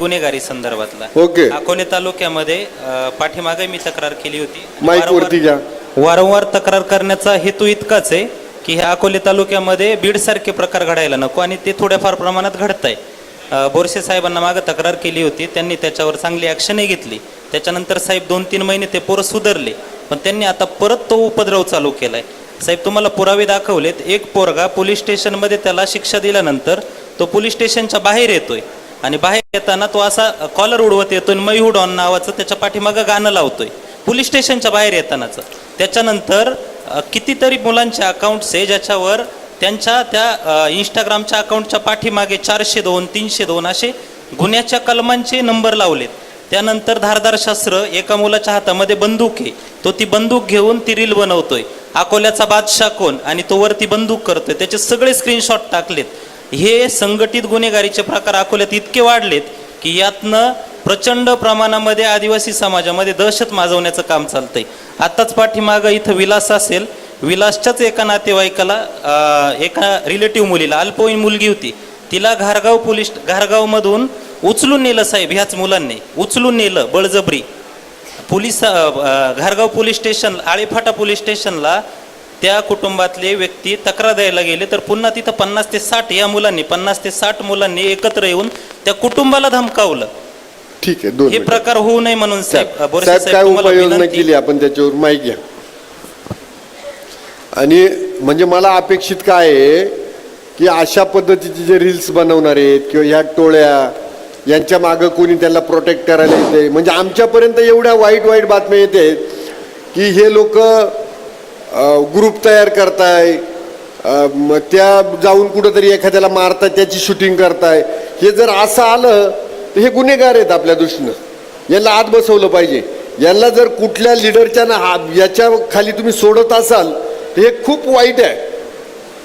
गुन्हेगारी संदर्भातला. ओके. अकोले तालुक्यामध्ये अ, पाठीमागे मी तक्रार केली होती. माईक वारंवार- वरती घ्या. वारंवार तक्रार करण्याचा हेतू इतकाच आहे की ह्या अकोले तालुक्यामध्ये बीड सारखे प्रकार घडायला नको आणि ते थोड्याफार प्रमाणात घडत आहे बोरसे साहेबांना मागे तक्रार केली होती त्यांनी त्याच्यावर चांगली ॲक्शनही घेतली. त्याच्यानंतर साहेब दोन तीन महिने ते पोरं सुधारले पण त्यांनी आता परत तो उपद्रव चालू केलाय. साहेब तुम्हाला पुरावे दाखवलेत एक पोरगा पोलीस स्टेशनमध्ये त्याला शिक्षा दिल्यानंतर तो पोलीस स्टेशनच्या बाहेर येतोय. आणि बाहेर येताना तो असा कॉलर उडवत येतोय मयूर डॉन नावाचं त्याच्या पाठीमागं गाणं लावतोय. पोलीस स्टेशनच्या बाहेर येतानाच. त्याच्यानंतर कितीतरी मुलांचे अकाउंट्स आहे ज्याच्यावर त्यांच्या त्या इंस्टाग्रामच्या अकाउंटच्या पाठीमागे चारशे दोन तीनशे दोन असे गुन्ह्याच्या कलमांचे नंबर लावलेत. त्यानंतर धारदार शस्त्र एका मुलाच्या हातामध्ये बंदूक आहे. तो ती बंदूक घेऊन ती रील बनवतोय. अकोल्याचा बादशाह कोण? आणि तो वरती बंदूक करतोय. त्याचे सगळे स्क्रीनशॉट टाकलेत. हे संघटित गुन्हेगारीचे प्रकार अकोल्यात इतके वाढलेत की यातनं प्रचंड प्रमाणामध्ये आदिवासी समाजामध्ये दहशत माजवण्याचं काम चालतंय. आत्ताच पाठीमागं इथं विलास असेल. विलासच्याच एका नातेवाईकाला एका रिलेटिव्ह मुलीला अल्पवयीन मुलगी होती. तिला घारगाव पोलीस घारगावमधून उचलून नेलं साहेब ह्याच मुलांनी. उचलून नेलं बळजबरी. पोलीस घारगाव पोलीस स्टेशन आळेफाटा पोलीस स्टेशनला त्या कुटुंबातले व्यक्ती तक्रार द्यायला गेले तर पुन्हा तिथं पन्नास ते साठ या मुलांनी पन्नास ते साठ मुलांनी एकत्र येऊन त्या कुटुंबाला धमकावलं. ठीक आहे दोन हे मिनिटं. प्रकार होऊ नये म्हणून साहेब. अ, बोरसे साहेब काय साहेब तुम्हाला उपाययोजना विनंती- केली आपण त्याच्यावर? माहिती घ्या. आणि म्हणजे मला अपेक्षित काय आहे की अशा पद्धतीचे जे रील्स बनवणार आहेत किंवा ह्या टोळ्या यांच्या मागं कोणी त्यांना प्रोटेक्ट करायला येते म्हणजे आमच्यापर्यंत एवढ्या वाईट वाईट बातम्या येते की हे लोक ग्रुप तयार करताय. त्या जाऊन कुठंतरी एखाद्याला मारताय त्याची शूटिंग करताय. हे जर असं आलं तर हे गुन्हेगार आहेत आपल्या दृष्टीनं. यांना आत बसवलं पाहिजे. यांना जर कुठल्या लिडरच्या ना हा- याच्या खाली तुम्ही सोडत असाल तर हे खूप वाईट आहे.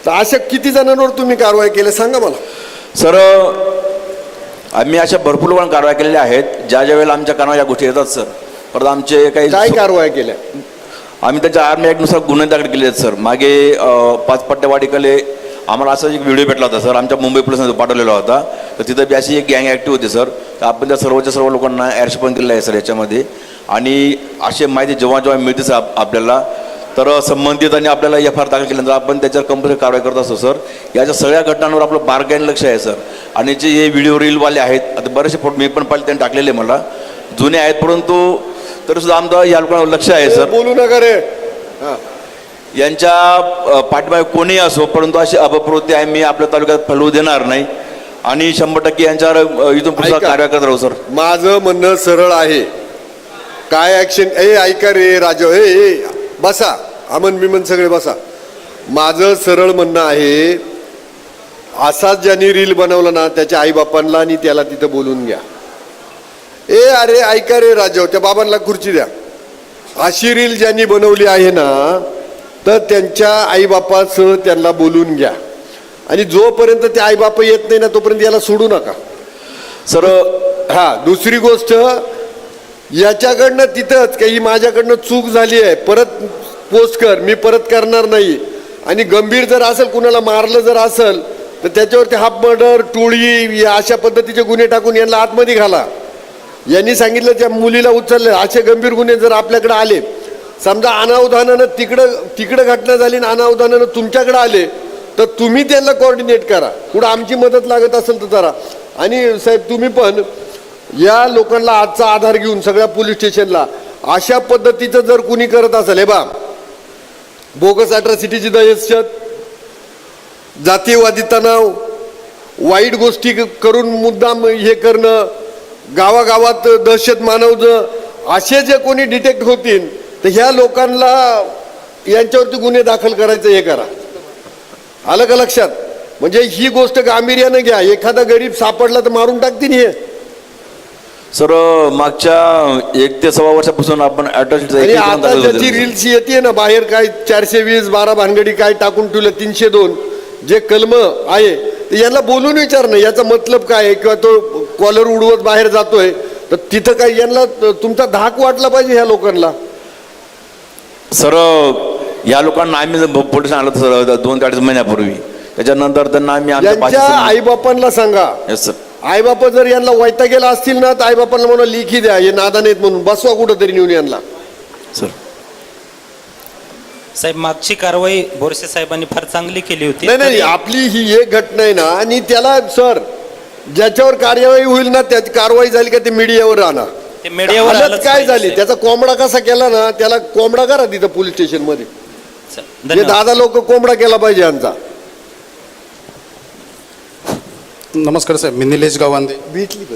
तर अशा किती जणांवर तुम्ही कारवाई केल्या सांगा मला. सर आम्ही अशा भरपूर लोकांना कारवाई केलेल्या आहेत. ज्या ज्या वेळेला आमच्या कानावर या गोष्टी येतात सर. परत आमचे काही काय कारवाई केल्या? आम्ही त्याच्या आर्मी ॲक्टनुसार गुन्हे दाखल केले आहेत सर. मागे पाच पट्ट्यावाडीकडे आम्हाला असा एक व्हिडिओ भेटला होता सर. आमच्या मुंबई पोलिसांनी पाठवलेला होता. तर तिथं बी अशी एक गँग ॲक्टिव्ह होती सर. तर आपण त्या सर्वच्या सर्व लोकांना ॲड्स पण केलेलं आहे सर याच्यामध्ये. आणि अशी माहिती जेव्हा जेव्हा मिळते सर आपल्याला तर संबंधित आणि आपल्याला एफ आर दाखल केल्यानंतर आपण त्याच्यावर कंपल्सरी कारवाई करत असतो सर. याच्या सगळ्या घटनांवर आपलं बारकाईन लक्ष आहे सर. आणि जे हे व्हिडिओ रीलवाले आहेत आता बरेचसे फोटो मी पण पाहिले त्यांनी टाकलेले मला. जुने आहेत परंतु तरी सुद्धा आमचं या लोकांवर लक्ष आहे सर. बोलू नका रे. हा. यांच्या अ, पाठीमागे कोणीही असो परंतु अशी अपप्रवृत्ती आहे मी आपल्या तालुक्यात फैलवू देणार नाही. आणि शंभर टक्के यांच्यावर इथून पुढे ऐका. कारवाई करत राहू सर. माझं म्हणणं सरळ आहे. काय ऍक्शन ए ऐका रे राजा. ए ए बसा. अमन बिमन सगळे बसा. माझं सरळ म्हणणं आहे असाच ज्यांनी रील बनवलं ना त्याच्या आईबापांना आणि त्याला तिथं बोलून घ्या. ए अरे ऐका रे राजा त्या बाबांना खुर्ची द्या. अशी रील ज्यांनी बनवली आहे ना तर त्यांच्या आईबापासह त्यांना बोलून घ्या. आणि जोपर्यंत ते आईबाप येत नाही ना तोपर्यंत याला सोडू नका. सर हा दुसरी गोष्ट याच्याकडनं तिथंच काही माझ्याकडनं चूक झाली आहे परत पोस्ट कर मी परत करणार नाही. आणि गंभीर जर असेल कुणाला मारलं जर असेल तर त्याच्यावरती हाफ मर्डर टोळी या अशा पद्धतीचे गुन्हे टाकून यांना आतमध्ये घाला. यांनी सांगितलं त्या मुलीला उचललं. असे गंभीर गुन्हे जर आपल्याकडे आले समजा अनावधानानं तिकडं तिकडं घटना झाली आणि अनावधानानं तुमच्याकडे आले तर तुम्ही त्यांना कोऑर्डिनेट करा. कुठं आमची मदत लागत असेल तर जरा. आणि साहेब तुम्ही पण या लोकांना आजचा आधार घेऊन सगळ्या पोलीस स्टेशनला अशा पद्धतीचं जर कुणी करत असेल हे बा बोगस अट्रॉसिटीची दहशत जातीयवादी तणाव वाईट गोष्टी क- करून मुद्दाम हे करणं गावागावात दहशत मानवणं असे जे कोणी डिटेक्ट होतील तर ह्या लोकांना यांच्यावरती गुन्हे दाखल करायचं हे करा. आलं का लक्षात? म्हणजे ही गोष्ट गांभीर्यानं घ्या. एखादा गरीब सापडला तर मारून टाकतील हे. सर मागच्या एक ते सव्वा वर्षापासून आपण अटॅच आणि आता ज्याची रील्स येते ना बाहेर काय चारशे वीस बारा भानगडी काय टाकून ठेवलं तीनशे दोन जे कलम आहे तर यांना बोलून विचार ना याचा मतलब काय आहे? किंवा तो कॉलर उडवत बाहेर जातोय तर तिथं काय यांना तुमचा धाक वाटला पाहिजे ह्या लोकांना? सर या लोकांना आम्ही पोलीस आणलं सर दोन ते अडीच महिन्यापूर्वी. त्याच्यानंतर त्यांना आम्ही आमच्या आईबापांना सांगा. येस सर आईबाप जर यांना वैता गेला असतील ना तर आईबापांना म्हणून लिखी द्या हे नादा नाहीत म्हणून बसवा कुठं तरी नेऊन यांना. सर साहेब मागची कारवाई बोरसे साहेबांनी फार चांगली केली होती. नाही नाही तरी- आपली ही एक घटना आहे ना आणि त्याला सर ज्याच्यावर कार्यवाही होईल ना त्याची कारवाई झाली का ते मीडियावर राहणार. ते मीडियावर हालत आलंच काय पाहिजे, झाली? साहेब. त्याचा कोंबडा कसा केला ना त्याला कोंबडा करा तिथं पोलीस स्टेशनमध्ये हे धन्यवाद. दादा लोक कोंबडा केला पाहिजे यांचा. नमस्कार साहेब. मी निलेश गावांदे. भेटली